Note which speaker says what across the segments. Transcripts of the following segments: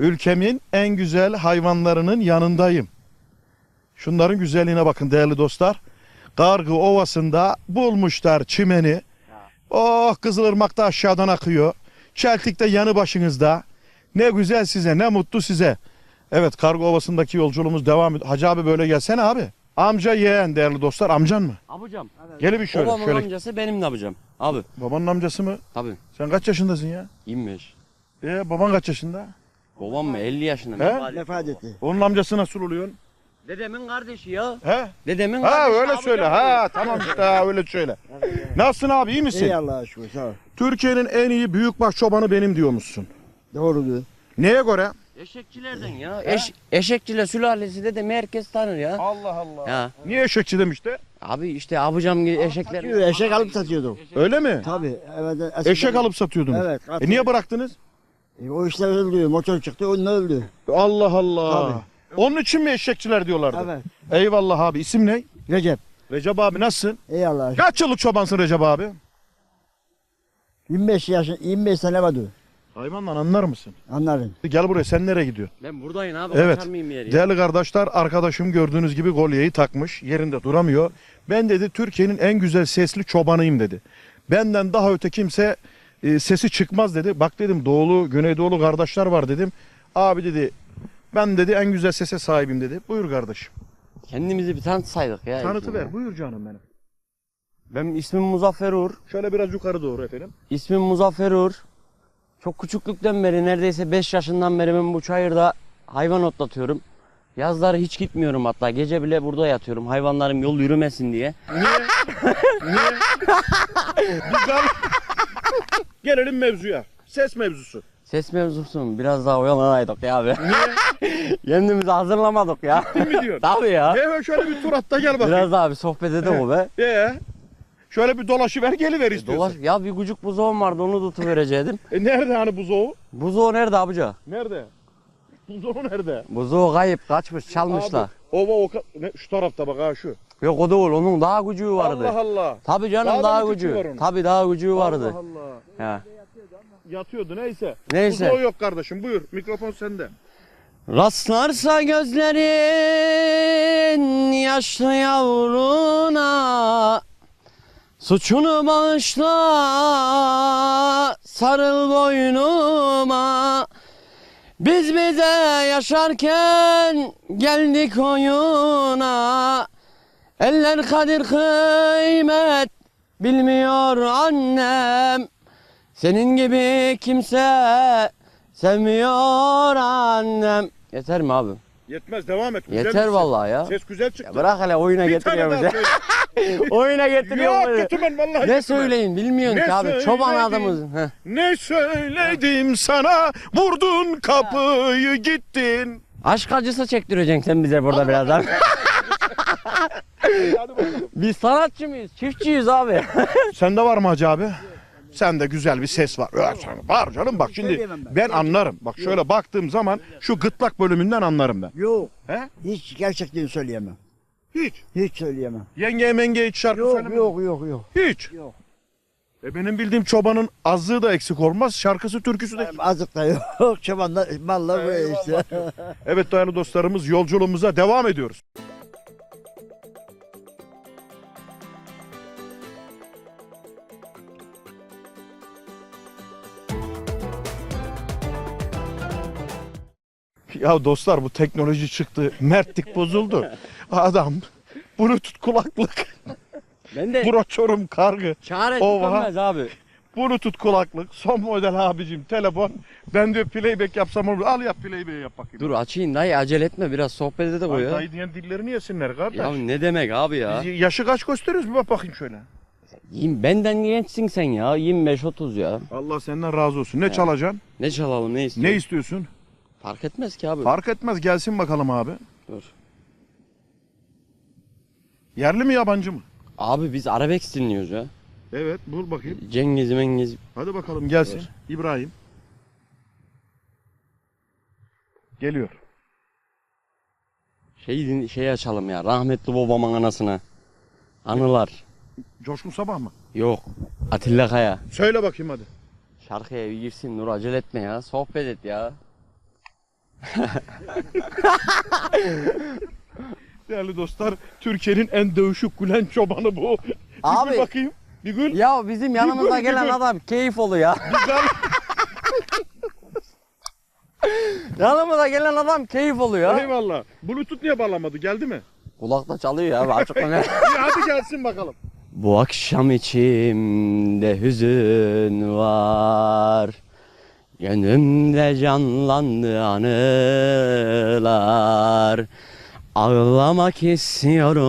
Speaker 1: Ülkemin en güzel hayvanlarının yanındayım. Şunların güzelliğine bakın değerli dostlar. Kargı Ovası'nda bulmuşlar çimeni. Oh Kızılırmak'ta aşağıdan akıyor. Çeltik'te yanı başınızda. Ne güzel size, ne mutlu size. Evet Kargı Ovası'ndaki yolculuğumuz devam ediyor. Hacı abi böyle gelsene abi. Amca yeğen değerli dostlar. Amcan mı?
Speaker 2: Abucam.
Speaker 1: Gel bir şöyle.
Speaker 2: Babamın
Speaker 1: şöyle.
Speaker 2: amcası benim de abicam. Abi.
Speaker 1: Babanın amcası mı?
Speaker 2: Tabii.
Speaker 1: Sen kaç yaşındasın ya?
Speaker 2: 25.
Speaker 1: E baban kaç yaşında?
Speaker 2: Babam mı 50 yaşında.
Speaker 1: He?
Speaker 2: vefat etti.
Speaker 1: Onun amcası nasıl oluyorsun?
Speaker 2: Dedemin kardeşi ya.
Speaker 1: He?
Speaker 2: Dedemin
Speaker 1: Ha
Speaker 2: kardeşi.
Speaker 1: öyle söyle.
Speaker 2: oluyor.
Speaker 1: Ha tamam işte ha, öyle söyle. Nasılsın abi iyi misin?
Speaker 3: İyi Allah'a şükür sağ ol.
Speaker 1: Türkiye'nin en iyi büyükbaş çobanı benim diyormuşsun.
Speaker 3: Doğrudur.
Speaker 1: Neye göre?
Speaker 2: Eşekçilerden ya. Eş, eşekçiler sülalesi dedemi herkes tanır ya.
Speaker 1: Allah Allah.
Speaker 2: Ya.
Speaker 1: Niye eşekçi demişti?
Speaker 2: Abi işte abucam gibi eşekler.
Speaker 3: Satıyor, eşek alıp satıyorduk.
Speaker 1: Öyle mi?
Speaker 3: Tabii. Evet, eskiden-
Speaker 1: Eşek alıp satıyordunuz.
Speaker 3: Evet.
Speaker 1: E niye bıraktınız?
Speaker 3: E, o işler öldü. Motor çıktı, onunla öldü.
Speaker 1: Allah Allah.
Speaker 3: Tabii.
Speaker 1: Onun için mi eşekçiler diyorlardı?
Speaker 3: Evet.
Speaker 1: Eyvallah abi. İsim ne?
Speaker 3: Recep.
Speaker 1: Recep abi nasılsın?
Speaker 3: İyi şükür.
Speaker 1: Kaç yıllık çobansın Recep abi?
Speaker 3: 25 yaşın, 25 sene vardı.
Speaker 1: Hayvanla anlar mısın?
Speaker 3: Anladın.
Speaker 1: Gel buraya sen nereye gidiyorsun?
Speaker 2: Ben buradayım abi.
Speaker 1: Evet. Değerli kardeşler arkadaşım gördüğünüz gibi golyeyi takmış yerinde duramıyor. Ben dedi Türkiye'nin en güzel sesli çobanıyım dedi. Benden daha öte kimse e, sesi çıkmaz dedi. Bak dedim doğulu güneydoğulu kardeşler var dedim. Abi dedi ben dedi en güzel sese sahibim dedi. Buyur kardeşim.
Speaker 2: Kendimizi bir tanıtsaydık ya.
Speaker 1: Tanıtı ver. Buyur canım benim.
Speaker 2: Benim ismim Muzaffer Uğur.
Speaker 1: Şöyle biraz yukarı doğru efendim.
Speaker 2: İsmim Muzaffer Uğur. Çok küçüklükten beri neredeyse 5 yaşından beri ben bu çayırda hayvan otlatıyorum. Yazları hiç gitmiyorum hatta. Gece bile burada yatıyorum. Hayvanlarım yol yürümesin diye.
Speaker 1: Güzel. Gelelim mevzuya. Ses mevzusu.
Speaker 2: Ses mevzusu mu? Biraz daha oyalanaydık ya abi. Kendimizi hazırlamadık ya.
Speaker 1: Değil mi diyorsun?
Speaker 2: Tabii ya.
Speaker 1: Hemen şöyle bir tur at da gel bakayım.
Speaker 2: Biraz daha bir sohbet edelim be.
Speaker 1: Ee, şöyle bir dolaşıver geliver istiyorsan.
Speaker 2: Dolaş, ya bir gucuk buzoğum vardı onu tutuverecektim.
Speaker 1: E nerede hani buzoğu?
Speaker 2: Buzoğu nerede abuca?
Speaker 1: Nerede? Buzoğu nerede?
Speaker 2: Buzoğu kayıp kaçmış çalmışlar.
Speaker 1: Abi, ova o ne, şu tarafta bak ha şu.
Speaker 2: Yok o değil onun daha gücüğü vardı.
Speaker 1: Allah Allah.
Speaker 2: Tabii canım
Speaker 1: Daha da
Speaker 2: daha, gücü.
Speaker 1: onun?
Speaker 2: Tabii daha gücüğü vardı.
Speaker 1: Allah Allah.
Speaker 2: Ya.
Speaker 1: Yatıyordu neyse.
Speaker 2: Neyse.
Speaker 1: Buzoğu yok kardeşim buyur mikrofon sende.
Speaker 2: Rastlarsa gözlerin yaşlı yavruna Suçunu bağışla sarıl boynuma Biz bize yaşarken geldik oyuna Eller kadir kıymet bilmiyor annem Senin gibi kimse sevmiyor annem Yeter mi abi?
Speaker 1: Yetmez devam et. Güzel
Speaker 2: Yeter
Speaker 1: bir
Speaker 2: vallahi ya.
Speaker 1: Ses. Güzel çıktı.
Speaker 2: Ya bırak hele oyuna
Speaker 1: bir tane
Speaker 2: getiriyor bize.
Speaker 1: söyle.
Speaker 2: oyuna getiriyor
Speaker 1: Yok
Speaker 2: bizi.
Speaker 1: götürmem vallahi
Speaker 2: Ne
Speaker 1: götürmem.
Speaker 2: söyleyin bilmiyorsun
Speaker 1: Ne
Speaker 2: ki abi. Çoban adamız. Heh.
Speaker 1: Ne söyledim sana vurdun kapıyı gittin.
Speaker 2: Aşk acısı çektireceksin sen bize burada birazdan.
Speaker 1: Hadi bakalım.
Speaker 2: Biz sanatçı mıyız? Çiftçiyiz abi.
Speaker 1: Sende var mı Hacı abi? Sende güzel bir ses var. Sen- Var canım bak şimdi
Speaker 3: Söyleyemem ben.
Speaker 1: ben anlarım. Bak şöyle baktığım zaman şu gıtlak bölümünden anlarım ben.
Speaker 3: Yok.
Speaker 1: He?
Speaker 3: Hiç gerçekten söyleyemem.
Speaker 1: Hiç.
Speaker 3: Hiç söyleyemem.
Speaker 1: Yenge menge hiç şarkı
Speaker 3: Yok
Speaker 1: söylemedin.
Speaker 3: yok yok yok.
Speaker 1: Hiç.
Speaker 3: Yok.
Speaker 1: E benim bildiğim çobanın azlığı da eksik olmaz. Şarkısı türküsü de.
Speaker 3: Azık da yok. Çobanlar, mallar böyle işte.
Speaker 1: Evet değerli dostlarımız yolculuğumuza devam ediyoruz. Ya dostlar bu teknoloji çıktı. Mertlik bozuldu. Adam Bluetooth kulaklık,
Speaker 2: Ben de
Speaker 1: broçorum kargı,
Speaker 2: çare
Speaker 1: Ova.
Speaker 2: tükenmez abi.
Speaker 1: Bluetooth kulaklık, son model abicim telefon. Ben diyor playback yapsam olur. Al yap playback yap bakayım.
Speaker 2: Dur açayım dayı acele etme biraz sohbet edelim o
Speaker 1: Ay,
Speaker 2: ya.
Speaker 1: dayı diyen dillerini yesinler kardeş.
Speaker 2: Ya ne demek abi ya?
Speaker 1: Biz yaşı kaç gösteriyoruz bir bak bakayım şöyle.
Speaker 2: Yirmi- Benden gençsin sen ya. 25-30 ya.
Speaker 1: Allah senden razı olsun. Ne çalacaksın?
Speaker 2: Ne çalalım ne istiyorsun?
Speaker 1: Ne istiyorsun?
Speaker 2: Fark etmez ki abi.
Speaker 1: Fark etmez gelsin bakalım abi.
Speaker 2: Dur.
Speaker 1: Yerli mi yabancı mı?
Speaker 2: Abi biz arabesk dinliyoruz ya.
Speaker 1: Evet bul bakayım.
Speaker 2: Cengiz Mengiz.
Speaker 1: Hadi bakalım gelsin.
Speaker 2: Dur.
Speaker 1: İbrahim. Geliyor.
Speaker 2: Şey, din- şey açalım ya. Rahmetli babamın anasına. Anılar.
Speaker 1: Coşkun Sabah mı?
Speaker 2: Yok. Atilla Kaya.
Speaker 1: Söyle bakayım hadi.
Speaker 2: Şarkıya bir girsin Nur acele etme ya. Sohbet et ya.
Speaker 1: Değerli dostlar, Türkiye'nin en dövüşük gülen çobanı bu. Bir
Speaker 2: Abi.
Speaker 1: gül bakayım. Bir gül.
Speaker 2: Ya bizim yanımıza
Speaker 1: gül,
Speaker 2: gelen
Speaker 1: bir gül.
Speaker 2: adam keyif oluyor.
Speaker 1: Güzel.
Speaker 2: yanımıza gelen adam keyif oluyor.
Speaker 1: Eyvallah. Bluetooth niye bağlamadı? Geldi mi?
Speaker 2: Kulakta çalıyor ya.
Speaker 1: İyi hadi gelsin bakalım.
Speaker 2: Bu akşam içimde hüzün var Gönlümde canlandı anılar Ağlamak istiyorum,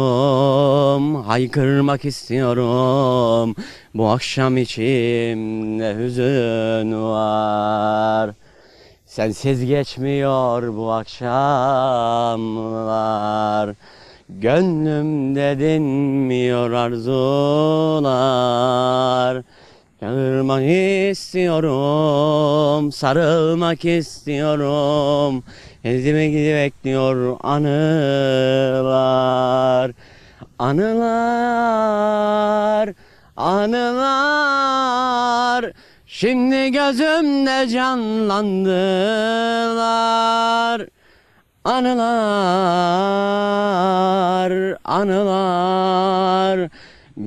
Speaker 2: haykırmak istiyorum Bu akşam içimde hüzün var. Sensiz geçmiyor bu akşamlar. Gönlümde dinmiyor arzular Yanırmak istiyorum, sarılmak istiyorum. Ezime gidi bekliyor anılar Anılar, anılar. Şimdi gözümde canlandılar Anılar, anılar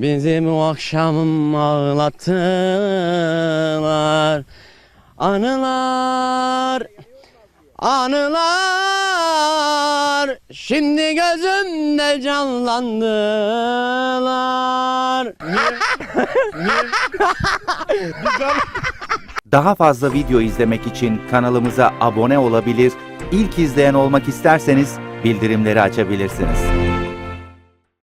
Speaker 2: Bizim o akşam ağlattılar Anılar, anılar Şimdi gözümde canlandılar.
Speaker 4: Daha fazla video izlemek için kanalımıza abone olabilir, ilk izleyen olmak isterseniz bildirimleri açabilirsiniz.